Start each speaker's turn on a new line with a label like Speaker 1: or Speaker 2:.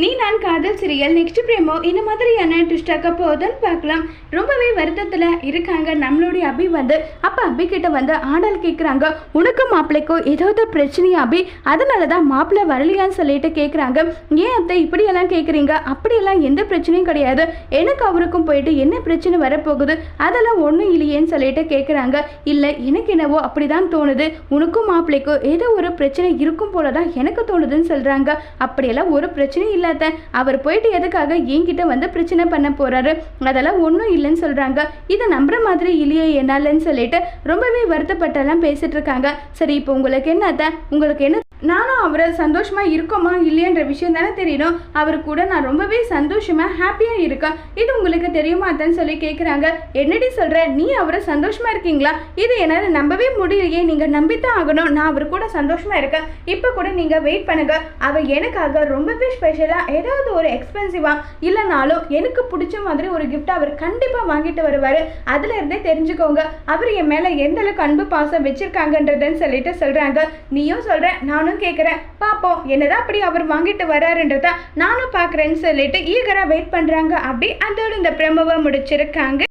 Speaker 1: நீ நான் காதல் சிரியல் நெக்ஸ்ட் பிரேமோ இந்த மாதிரியான ட்விஸ்டாக்க போதுன்னு பார்க்கலாம். ரொம்பவே வருத்தத்தில் இருக்காங்க நம்மளுடைய அபி வந்து. அப்போ அபி கிட்ட வந்து ஆடல் கேட்குறாங்க உனக்கு மாப்பிள்ளைக்கும் ஏதாவது பிரச்சனையா அபி? அதனால தான் மாப்பிள்ளை வரலையான்னு சொல்லிட்டு கேட்குறாங்க ஏன் அத்தை இப்படியெல்லாம் கேட்குறீங்க அப்படியெல்லாம் எந்த பிரச்சனையும் கிடையாது. எனக்கு அவருக்கும் போயிட்டு என்ன பிரச்சனை வரப்போகுது? அதெல்லாம் ஒன்றும் இல்லையேன்னு சொல்லிட்டு கேட்குறாங்க இல்லை எனக்கு என்னவோ அப்படிதான் தோணுது. உனக்கும் மாப்பிள்ளைக்கும் ஏதோ ஒரு பிரச்சனை இருக்கும் போல தான் எனக்கு தோணுதுன்னு சொல்கிறாங்க அப்படியெல்லாம் ஒரு பிரச்சனையும் இல்லை. இல்லாத அவர் போயிட்டு எதுக்காக என்கிட்ட வந்து பிரச்சனை பண்ண போறாரு? அதெல்லாம் ஒன்றும் இல்லைன்னு சொல்கிறாங்க இதை நம்புற மாதிரி இல்லையே என்னாலன்னு சொல்லிட்டு ரொம்பவே வருத்தப்பட்டெல்லாம் பேசிட்டு இருக்காங்க. சரி இப்போ உங்களுக்கு என்ன அத்தை? உங்களுக்கு என்ன நானும் அவரை சந்தோஷமாக இருக்கோமா இல்லையன்ற விஷயம் தானே தெரியணும். அவர் கூட நான் ரொம்பவே சந்தோஷமாக ஹாப்பியாக இருக்கேன். இது உங்களுக்கு தெரியுமா அத்தன்னு சொல்லி கேட்குறாங்க என்னடி சொல்கிற நீ அவரை சந்தோஷமாக இருக்கீங்களா? இது என்னால் நம்பவே முடியலையே. நீங்கள் நம்பித்தான் ஆகணும். நான் அவர் கூட சந்தோஷமாக இருக்கேன். இப்போ கூட நீங்கள் வெயிட் பண்ணுங்க. அவர் எனக்காக ரொம்பவே ஸ்பெஷலாக ஏதாவது ஒரு எக்ஸ்பென்சிவாக இல்லைனாலும் எனக்கு பிடிச்ச மாதிரி ஒரு கிஃப்ட் அவர் கண்டிப்பாக வாங்கிட்டு வருவார். அதுலேருந்தே தெரிஞ்சுக்கோங்க. அவர் என் மேலே எந்த அளவுக்கு அன்பு பாசம் வச்சுருக்காங்கன்றதுன்னு சொல்லிட்டு சொல்கிறாங்க நீயும் சொல்கிற நானும் கேட்குறேன் பாப்போம். என்னதான் அப்படி அவர் வாங்கிட்டு வராருன்றத நானும் பார்க்குறேன்னு சொல்லிட்டு ஈகராக வெயிட் பண்ணுறாங்க அப்படி அதோட இந்த பிரமவை முடிச்சிருக்காங்க.